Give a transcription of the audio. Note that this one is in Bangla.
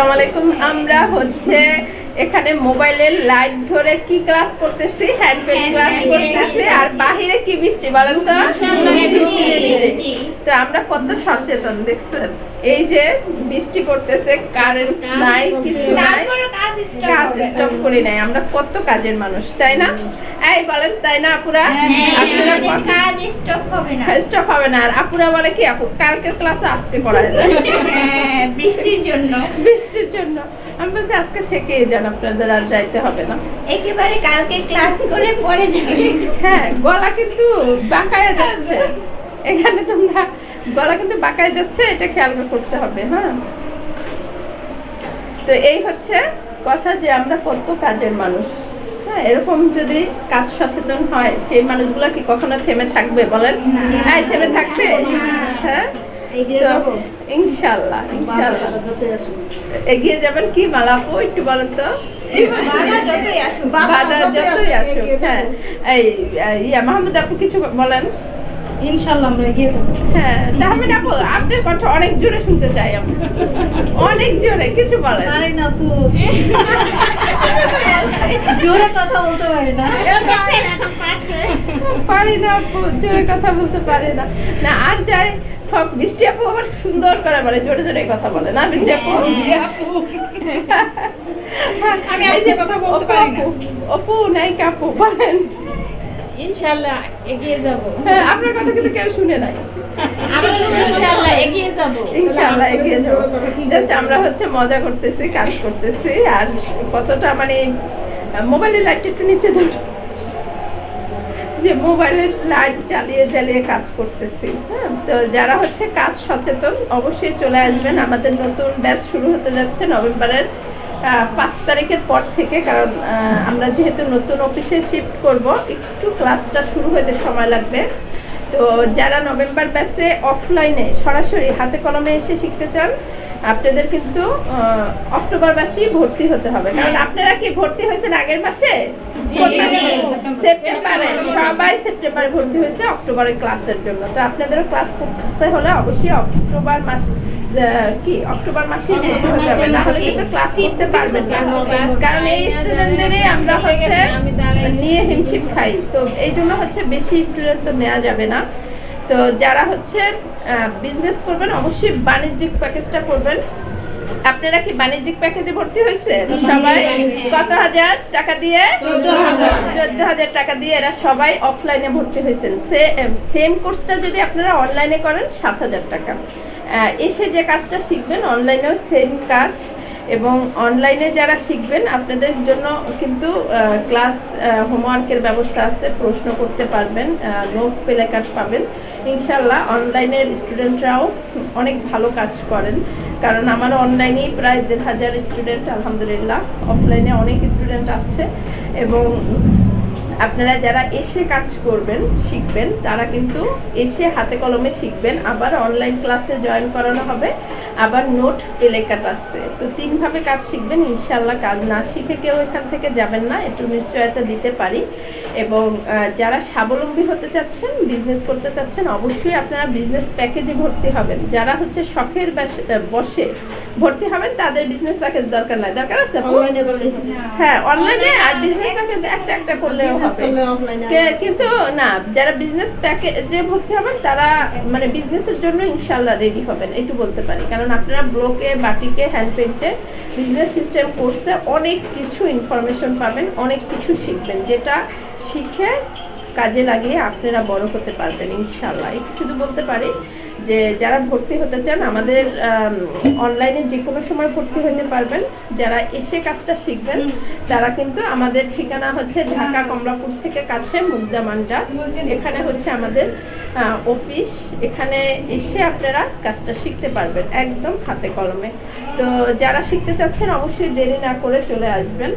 আসসালামু আলাইকুম। আমরা হচ্ছে এখানে মোবাইলের লাইট ধরে কি ক্লাস করতেছি? হ্যান্ড পেন ক্লাস করতেছি। আর বাহিরে কি বৃষ্টি বলেন তো? বৃষ্টি। তো আমরা কত সচেতন দেখছেন? এই যে বৃষ্টি পড়তেছে কারেন্ট নাই কিছু নাই। করি নাই আমরা কত কাজের মানুষ তাই না? এই বলেন তাই না আপুরা? আপুরা কাজ স্টপ হবে না। স্টপ হবে না। আর আপুরা বলে কি আপু কালকের ক্লাস আজকে করা যায় হ্যাঁ, বৃষ্টির জন্য। বৃষ্টির জন্য। আমি বলছি আজকে থেকে যান আপনাদের আর যাইতে হবে না। একেবারে কালকে ক্লাস করে পরে যাবে হ্যাঁ গলা কিন্তু বাঁকায় যাচ্ছে। এখানে তোমরা গলা কিন্তু বাঁকায় যাচ্ছে এটা খেয়াল করতে হবে হ্যাঁ? তো এই হচ্ছে কথা যে আমরা কত কাজের মানুষ। হ্যাঁ এরকম যদি কাজ সচেতন হয় সেই মানুষগুলো কি কখনো থেমে থাকবে বলেন? হ্যাঁ। থেমে থাকবে? হ্যাঁ। ইনশাল্লাহ ইনশাল্লাহ এগিয়ে যাবেন কি মালাপু একটু বলেন তো। বাধা যতই আসুক। বাধা যতই আসুক হ্যাঁ। এই, ইয়া মাহমুদ আপু কিছু বলেন? ইনশাল্লাহ আমরা এগিয়ে যাব। হ্যাঁ তাহমিদ আপু আপনার কথা অনেক জোরে শুনতে চাই আমি অনেক জোরে কিছু বলেন। পারি না আপু। জোরে কথা বলতে পারি না। পারি না আপু জোরে কথা বলতে পারে না। না আর যাই ঠক বৃষ্টি আপু আবার সুন্দর করে বলে জোরে জোরে কথা বলে। না বৃষ্টি আপু? আমি এই আজকে যে কথা বলতে পারি না। আপু, অপু নাই কাপু বলেন। ইনশাল্লাহ এগিয়ে যাব। হ্যাঁ আপনার কথা কিন্তু কেউ শুনে নাই। ইনশাল্লাহ এগিয়ে যাব। ইনশাআল্লাহ এগিয়ে যাব। জাস্ট আমরা হচ্ছে মজা করতেছি কাজ করতেছি আর কতটা মানে মোবাইলের লাইটটা একটু নিচে ধর। যে মোবাইলের লাইট জ্বালিয়ে জ্বালিয়ে কাজ করতেছি হ্যাঁ? তো যারা হচ্ছে কাজ সচেতন অবশ্যই চলে আসবেন। আমাদের নতুন ব্যাচ শুরু হতে যাচ্ছে নভেম্বরের পাঁচ তারিখের পর থেকে কারণ আমরা যেহেতু নতুন অফিসে শিফট করব একটু ক্লাসটা শুরু হতে সময় লাগবে। তো যারা নভেম্বর ব্যাচে অফলাইনে সরাসরি হাতে কলমে এসে শিখতে চান আপনাদের কিন্তু অক্টোবর ব্যাচেই ভর্তি হতে হবে। কারণ আপনারা কি ভর্তি হয়েছেন আগের মাসে? সেপ্টেম্বরে সবাই সেপ্টেম্বরে ভর্তি হয়েছে অক্টোবরের ক্লাসের জন্য। তো আপনাদেরও ক্লাস করতে হলে অবশ্যই অক্টোবর মাস কি অক্টোবর মাসে হবে না হলে কিন্তু ক্লাস করতে পারবেন না। কারণ এই স্টুডেন্টদেরই আমরা হচ্ছে নিয়ে হিমশিম খাই। তো এই জন্য হচ্ছে বেশি স্টুডেন্ট তো নেওয়া যাবে না। তো যারা হচ্ছে বিজনেস করবেন অবশ্যই বাণিজ্যিক প্যাকেজটা করবেন। আপনারা কি বাণিজ্যিক প্যাকেজে ভর্তি হয়েছে? সবাই কত হাজার টাকা দিয়ে? চোদ্দ হাজার। টাকা দিয়ে এরা সবাই অফলাইনে ভর্তি হয়েছেন। সেম কোর্সটা যদি আপনারা অনলাইনে করেন সাত হাজার টাকা। এসে যে কাজটা শিখবেন অনলাইনেও সেম কাজ এবং অনলাইনে যারা শিখবেন, আপনাদের জন্য কিন্তু ক্লাস হোমওয়ার্কের ব্যবস্থা আছে, প্রশ্ন করতে পারবেন নোট পেলে কার্ড পাবেন। ইনশাল্লাহ অনলাইনের স্টুডেন্টরাও অনেক ভালো কাজ করেন। কারণ আমার অনলাইনেই প্রায় দেড় হাজার স্টুডেন্ট আলহামদুলিল্লাহ। অফলাইনে অনেক স্টুডেন্ট আছে এবং আপনারা যারা এসে কাজ করবেন শিখবেন তারা কিন্তু এসে হাতে কলমে শিখবেন। আবার অনলাইন ক্লাসে জয়েন করানো হবে। আবার নোট পেলে কাটাচ্ছে তো তিনভাবে কাজ শিখবেন। ইনশাল্লাহ কাজ না শিখে কেউ এখান থেকে যাবেন না। একটু নিশ্চয়তা দিতে পারি। এবং যারা স্বাবলম্বী হতে চাচ্ছেন বিজনেস করতে চাচ্ছেন অবশ্যই আপনারা বিজনেস প্যাকেজে ভর্তি হবেন। যারা হচ্ছে শখের বসে ভর্তি হবেন তাদের বিজনেস প্যাকেজ দরকার নাই। দরকার আছে? হ্যাঁ অনলাইনে আর বিজনেস প্যাকেজ একটা একটা করলেও হবে। কিন্তু না যারা বিজনেস প্যাকেজে ভর্তি হবেন তারা মানে বিজনেসের জন্য ইনশাল্লাহ রেডি হবেন একটু বলতে পারি। কারণ আপনারা ব্লকে বাটিকে হ্যান্ড পেন্টে বিজনেস সিস্টেম কোর্সে অনেক কিছু ইনফরমেশন পাবেন অনেক কিছু শিখবেন যেটা শিখে কাজে লাগিয়ে আপনারা বড় হতে পারবেন ইনশাল্লাহ একটু শুধু বলতে পারি যে, যারা ভর্তি হতে চান, আমাদের অনলাইনে যে কোনো সময় ভর্তি হতে পারবেন। যারা এসে কাজটা শিখবেন, তারা কিন্তু আমাদের ঠিকানা হচ্ছে ঢাকা কমলাপুর থেকে কাছে মুগদামান্ডা এখানে হচ্ছে আমাদের অফিস এখানে এসে আপনারা কাজটা শিখতে পারবেন, একদম হাতে কলমে। তো যারা শিখতে চাচ্ছেন, অবশ্যই দেরি না করে চলে আসবেন।